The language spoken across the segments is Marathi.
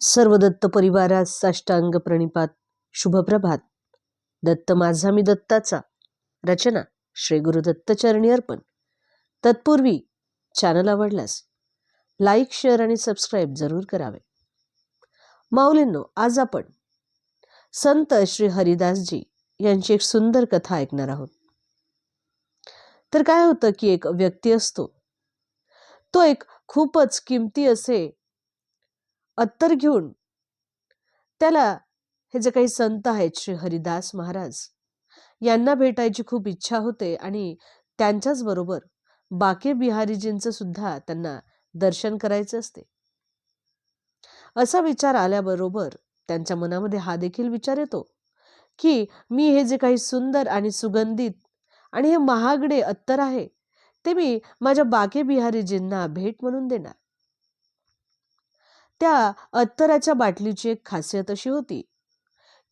सर्व दत्त परिवारास साष्टांग प्रणिपात शुभप्रभात. दत्त माझा मी दत्ताचा. रचना श्री गुरु दत्तचरणी अर्पण. तत्पूर्वी चॅनल आवडल्यास लाईक शेअर आणि सबस्क्राईब जरूर करावे. माऊलींनो आज आपण संत श्री हरिदासजी यांची एक सुंदर कथा ऐकणार आहोत. तर काय होतं की एक व्यक्ती असतो. तो एक खूपच किमती असे अत्तर घेऊन त्याला हे जे काही संत आहेत श्री हरिदास महाराज यांना भेटायची खूप इच्छा होते आणि त्यांच्याच बरोबर बाके बिहारीजींचं सुद्धा त्यांना दर्शन करायचं असते. असा विचार आल्याबरोबर त्यांच्या मनामध्ये हा देखील विचार येतो की मी हे जे काही सुंदर आणि सुगंधित आणि हे महागडे अत्तर आहे ते मी माझ्या बाके बिहारीजींना भेट म्हणून देणार. त्या अत्तराच्या बाटलीची एक खासियत अशी होती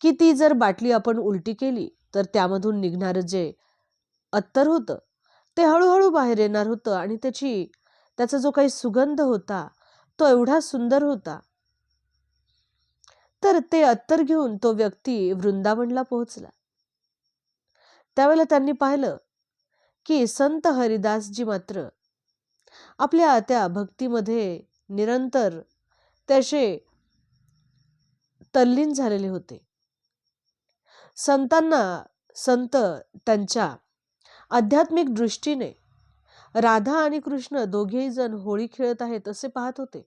की ती जर बाटली आपण उलटी केली तर त्यामधून निघणारं जे अत्तर होतं ते हळूहळू बाहेर येणार होतं आणि त्याची त्याचा जो काही सुगंध होता तो एवढा सुंदर होता. तर ते अत्तर घेऊन तो व्यक्ती वृंदावनला पोहोचला. त्यावेळेला त्यांनी पाहिलं की संत हरिदासजी मात्र आपल्या त्या भक्तीमध्ये निरंतर त्याचे तल्लीन झालेले होते. संतांना संत त्यांच्या आध्यात्मिक दृष्टीने राधा आणि कृष्ण दोघेही जण होळी खेळत आहेत असे पाहत होते.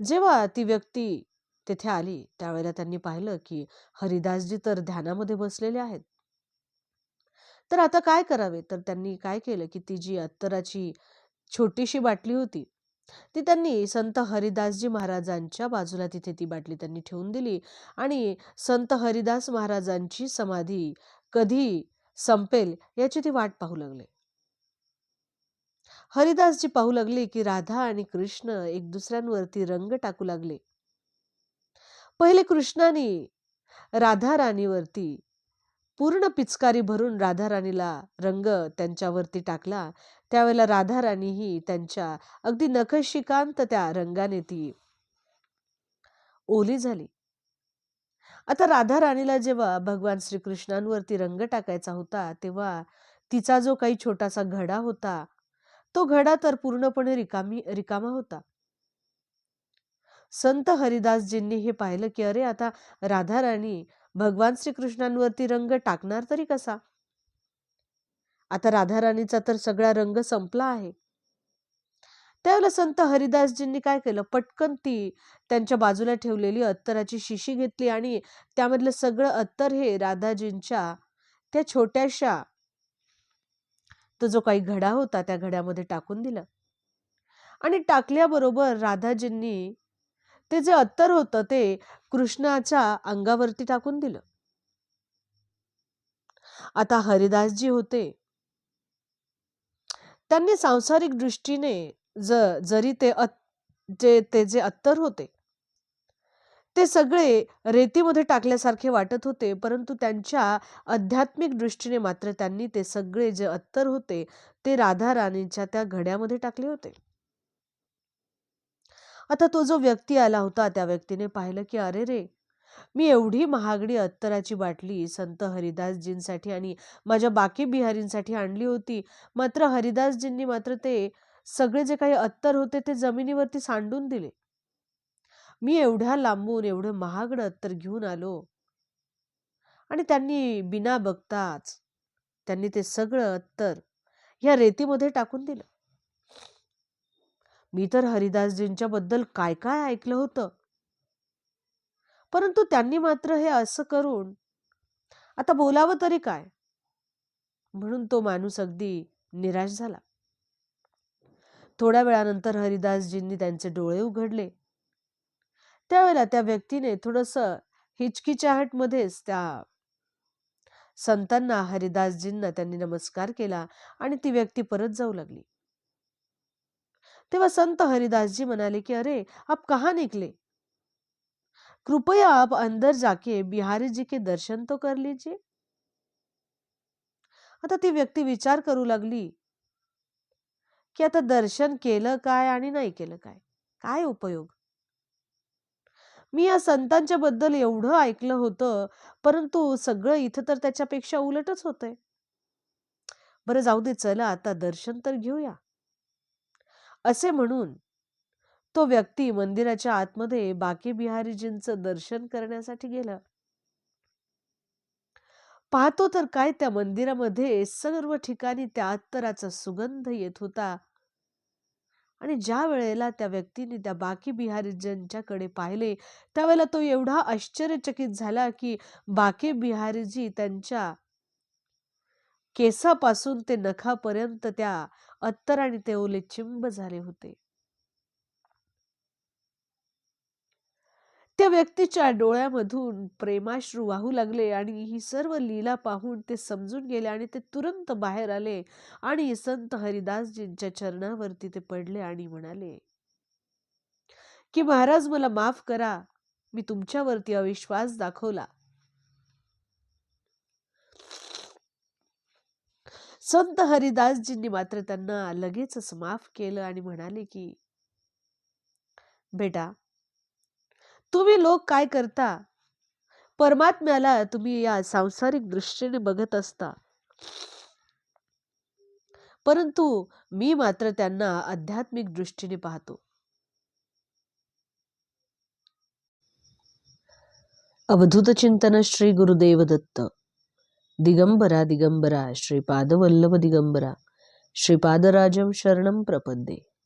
जेव्हा ती व्यक्ती तेथे आली त्यावेळेला त्यांनी पाहिलं की हरिदासजी तर ध्यानामध्ये बसलेले आहेत. तर आता काय करावे? तर त्यांनी काय केलं की ती जी अत्तराची छोटीशी बाटली होती ती त्यांनी संत हरिदासजी महाराजांच्या बाजूला तिथे ती बाटली त्यांनी ठेवून दिली. आणि संत हरिदास महाराजांची समाधी कधी संपेल याची ती वाट पाहू लागले. हरिदासजी पाहू लागले की राधा आणि कृष्ण एक दुसऱ्यांवरती रंग टाकू लागले. पहिले कृष्णाने राधा राणीवरती पूर्ण पिचकारी भरून राधा राणीला रंग त्यांच्यावरती टाकला. त्यावेळेला राधाराणी ही त्यांच्या अगदी नखशिकांत त्या रंगाने ती ओली झाली. आता राधा राणीला जेव्हा भगवान श्रीकृष्णांवरती रंग टाकायचा होता तेव्हा तिचा जो काही छोटासा घडा होता तो घडा तर पूर्णपणे रिकामी रिकामा होता. संत हरिदासजींनी हे पाहिलं की अरे आता राधा राणी भगवान श्रीकृष्णांवरती रंग टाकणार तरी कसा? आता राधाराणीचा तर सगळा रंग संपला आहे. त्यावेळेला संत हरिदासजींनी काय केलं? पटकन ती त्यांच्या बाजूला ठेवलेली अत्तराची शिशी घेतली आणि त्यामधलं सगळं अत्तर हे राधाजींच्या त्या छोट्याशा तो जो काही घडा होता त्या घड्यामध्ये टाकून दिलं. आणि टाकल्याबरोबर राधाजींनी ते जे अत्तर होतं ते कृष्णाच्या अंगावरती टाकून दिलं. आता हरिदासजी होते. त्यांनी सांसारिक दृष्टीने ज जरी ते जे ते जे अत्तर होते ते सगळे रेतीमध्ये टाकल्यासारखे वाटत होते परंतु त्यांच्या आध्यात्मिक दृष्टीने मात्र त्यांनी ते सगळे जे अत्तर होते ते राधा राणीच्या त्या घड्यामध्ये टाकले होते. आता तो जो व्यक्ती आला होता त्या व्यक्तीने पाहिलं की अरे रे मी एवढी महागडी अत्तराची बाटली संत हरिदासजींसाठी आणि माझ्या बाकी बिहारींसाठी आणली होती. मात्र हरिदासजींनी मात्र ते सगळे जे काही अत्तर होते ते जमिनीवरती सांडून दिले. मी एवढ्या लांबून एवढं महागड अत्तर घेऊन आलो. आणि त्यांनी बिना बघताच त्यांनी ते सगळं अत्तर या रेतीमध्ये टाकून दिलं. मी तर हरिदासजींच्या बद्दल काय काय ऐकलं होतं? परंतु त्यांनी मात्र हे असं करून आता बोलावं तरी काय? म्हणून तो माणूस अगदी निराश झाला. थोड्या वेळानंतर हरिदासजींनी त्यांचे डोळे उघडले. त्यावेळेला त्या व्यक्तीने थोडस हिचकिचाहटमध्येच त्या संतांना हरिदासजींना त्यांनी नमस्कार केला आणि ती व्यक्ती परत जाऊ लागली. तेव्हा संत हरिदासजी म्हणाले की अरे आप कहा निकले? कृपया आप अंदर जाके बिहारी जी के दर्शन तो कर लीजिए। आता ती व्यक्ती विचार करू लागली की आता दर्शन केलं काय आणि नाही केलं काय? काय उपयोग? मी या संतांच्या बद्दल एवढं ऐकलं होतं परंतु सगळं इथं तर त्याच्यापेक्षा उलटच होतंय. बरं जाऊ दे चला आता दर्शन तर घेऊया. असे म्हणून तो व्यक्ती मंदिराच्या आतमध्ये बाकी बिहारीजींचं दर्शन करण्यासाठी गेला. पाहतो तर काय त्या मंदिरामध्ये सर्व ठिकाणी त्या अत्तराचा सुगंध येत होता. आणि ज्या वेळेला त्या व्यक्तीने त्या बाकी बिहारीजींच्याकडे पाहिले त्यावेळेला तो एवढा आश्चर्यचकित झाला की बाकी बिहारीजी त्यांच्या केसापासून ते नखापर्यंत त्या अत्तराने ते ओले चिंब झाले होते. त्या व्यक्तीच्या डोळ्यामधून प्रेमाश्रू वाहू लागले आणि ही सर्व लीला पाहून ते समजून गेले आणि ते तुरंत बाहेर आले आणि संत हरिदासजींच्या चरणावरती ते पडले आणि म्हणाले की महाराज मला माफ करा. मी तुमच्यावरती अविश्वास दाखवला. संत हरिदासजींनी मात्र त्यांना लगेचच माफ केलं आणि म्हणाले की बेटा तुम्ही लोक काय करता? परमात्म्याला तुम्ही या सांसारिक दृष्टीने बघत असता. परंतु मी मात्र त्यांना आध्यात्मिक दृष्टीने पाहतो. अवधूत चिंतन श्री गुरुदेव दत्त. दिगंबरा दिगंबरा श्रीपाद वल्लभ दिगंबरा श्रीपादराजम शरणम प्रपद्ये.